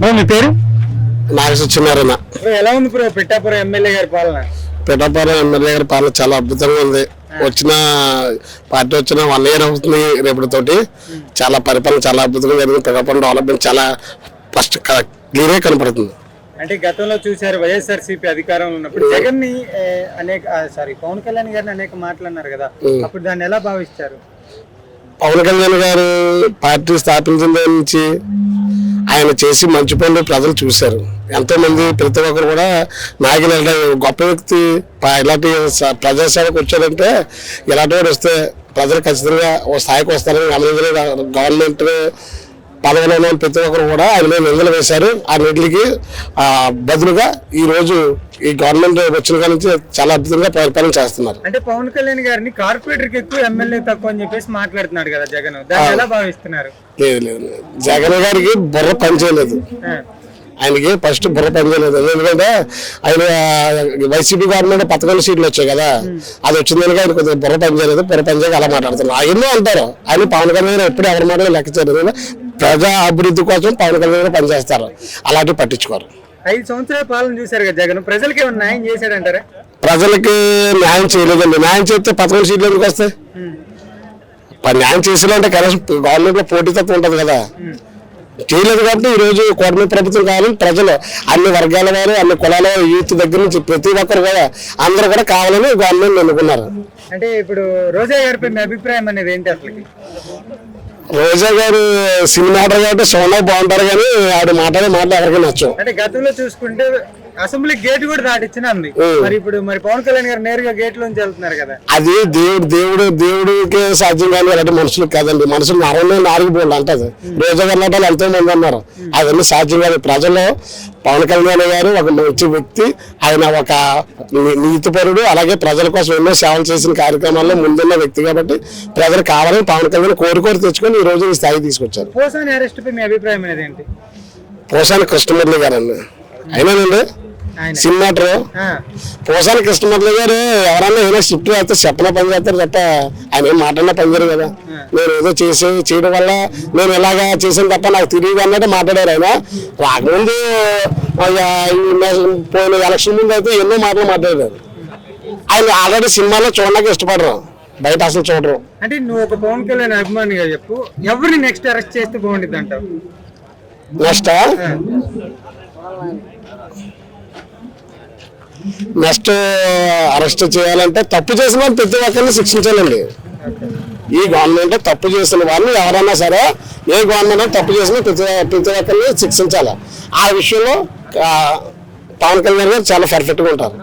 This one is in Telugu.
మీ పేరు? ఎలా ఉంది బ్రో పిఠాపురం ఎమ్మెల్యే గారి పాలన? పిఠాపురం ఎమ్మెల్యే గారి పాలన చాలా అద్భుతంగా ఉంది. వచ్చిన పార్టీ వచ్చిన వన్ ఇయర్ అవుతుంది రేపటితోటి. చాలా పరిపాలన చాలా అద్భుతంగా జరిగింది. పిఠాపురం డెవలప్మెంట్ చాలా ఫస్ట్ క్లియర్గా కనపడుతుంది. అంటే గతంలో చూశారు వైఎస్ఆర్ సిపి అధికారంలో ఉన్నప్పుడు. జగన్ని అనేక సారీ పవన్ కళ్యాణ్ గారిని అనేక మాట్లాడినారు కదా. అప్పుడు దాన్ని ఎలా భావిస్తారు? పవన్ కళ్యాణ్ గారు పార్టీ స్థాపించిన దగ్గర నుంచి ఆయన చేసి మంచి పనులు ప్రజలు చూశారు. ఎంతో మంది ప్రతి ఒక్కరు కూడా నాయకులు గొప్ప వ్యక్తి ఇలాంటి ప్రజాసేవకు వచ్చారంటే ఇలాంటి వాడు వస్తే ప్రజలు ఖచ్చితంగా ఓ స్థాయికి వస్తారని గమనించిన గవర్నమెంట్ పదవిలో ప్రతి ఒక్కరు కూడా ఆయన నిందలు వేశారు. ఆ నిధులకి ఆ, బదులుగా ఈ రోజు ఈ గవర్నమెంట్ వచ్చిన నుంచి చాలా అద్భుతంగా పరిపాలన చేస్తున్నారు. అంటే పవన్ కళ్యాణ్ గారిని కార్పొరేటర్ ఎక్కువ ఎమ్మెల్యే తక్కువ అని చెప్పేసి మాట్లాడుతున్నాడు కదా జగన్. ఎలా భావిస్తున్నారు? లేదు లేదు. జగన్ గారికి బుర్ర పనిచేయలేదు ఆయనకి ఫస్ట్ బుర్ర పనిచేయలేదు ఎందుకంటే ఆయన వైసీపీ గవర్నమెంట్ పథకాల సీట్లు వచ్చాయి కదా. అది వచ్చింది కనుక ఆయన కొద్దిగా బుర్ర పనిచేయలేదు బుర్ర పనిచేయక అలా మాట్లాడుతున్నారు. ఆయన్నో అంటారు. ఆయన పవన్ కళ్యాణ్ గారు ఎప్పుడు ఎవరి మాటలు లెక్క చేయలేదు. ప్రజా అభివృద్ధి కోసం పవన్ కళ్యాణ్ పనిచేస్తారు. అలాంటివి పట్టించుకోరు. ఐదు సంవత్సరాల పాలన చూశారు కదా జగన్. ప్రజలకి ఏమైనా న్యాయం చేశాడంటారా? ప్రజలకి న్యాయం చేయలేదండి. న్యాయం చేస్తే పథకాల సీట్లు ఎందుకు వస్తాయి? న్యాయం చేసేలాంటే కనీసం గవర్నమెంట్లో పోటీతత్వం ఉంటది కదా. చేయలేదు కాబట్టి ఈ రోజు కూటమి ప్రభుత్వం కావాలని ప్రజలు అన్ని వర్గాల వారు అన్ని కులాల యూత్ దగ్గర నుంచి ప్రతి ఒక్కరు కూడా అందరూ కూడా కావాలని గవర్నమెంట్ ఎన్నుకున్నారు అంటే ఇప్పుడు రోజా గారిపై మీ అభిప్రాయం అనేది ఏంటి అసలుకి? రోజా గారు సినిమా ఆడరు కాబట్టి సోనా బాగుంటారు కానీ ఆవిడ మాట్లాడే మాటలు ఎవరికి నచ్చవు. అంటే గతంలో చూసుకుంటే అసెంబ్లీ గేట్ కూడా దాటిచ్చిన ఉంది మరి ఇప్పుడు మరి పవన్ కళ్యాణ్ గారు నేరుగా గేట్ లోంచి వెళ్తున్నారు కదా. అది దేవుడు దేవుడు దేవుడికి సాధ్యం కానీ అలాంటి మనుషులకు కాదండి. మనుషులు నరంలో నారిగిపోండి అంటది. రోజా గారు ఎంతో మంది అన్నారు అవన్నీ సాధ్యం కాదు. ప్రజలు పవన్ కళ్యాణ్ గారు ఒక మంచి వ్యక్తి. ఆయన ఒక నీతిపరుడు. అలాగే ప్రజల కోసం ఎన్నో సేవలు చేసిన కార్యక్రమాల్లో ముందున్న వ్యక్తి కాబట్టి ప్రజలు కావాలని పవన్ కళ్యాణ్ కోరుకోరు తెచ్చుకొని ఈ రోజు ఈ స్థాయి తీసుకొచ్చారు. పోసాని అరెస్ట్ పై మీ అభిప్రాయం అనేది ఏంటి? పోసాని కృష్ణమురళి గారండి. అయినానండి? సినిమాటర్ పోసాని కృష్ణమురళి గారు ఎవరన్నా ఏదైనా షిఫ్ట్ చేస్తే చెప్పన పని చేస్తారు తప్ప ఆయన ఏం మాట్లాడినా పని చేయరు కదా. నేను ఏదో చేసే చేయడం వల్ల నేను ఇలాగా చేసాను తప్ప నాకు తెలియదు అన్నట్టు మాట్లాడారు ఆయన. రాకముందు పోయిన ఎలక్షన్ ముందు అయితే ఎన్నో మాటలు మాట్లాడారు. ఆయన ఆల్రెడీ సినిమాలో చూడడానికి ఇష్టపడరు. బయట అసలు చూడరు. అంటే నువ్వు ఒక పవన్ కళ్యాణ్ అభిమానిగా చెప్పు. ఎవరిని నెక్స్ట్ అరెస్ట్ చేస్తే బాగుంటుంది అంటావు? నెక్స్ట్ నెక్స్ట్ అరెస్ట్ చేయాలంటే తప్పు చేసిన వాళ్ళు ప్రతి ఒక్కరిని శిక్షించాలండి. ఈ గవర్నమెంట్ తప్పు చేసిన వాళ్ళు ఎవరైనా సరే ఏ గవర్నమెంట్ తప్పు చేసినా ప్రతి ప్రతి ఒక్కరిని శిక్షించాలి. ఆ విషయంలో పవన్ కళ్యాణ్ గారు చాలా పర్ఫెక్ట్గా ఉంటారు.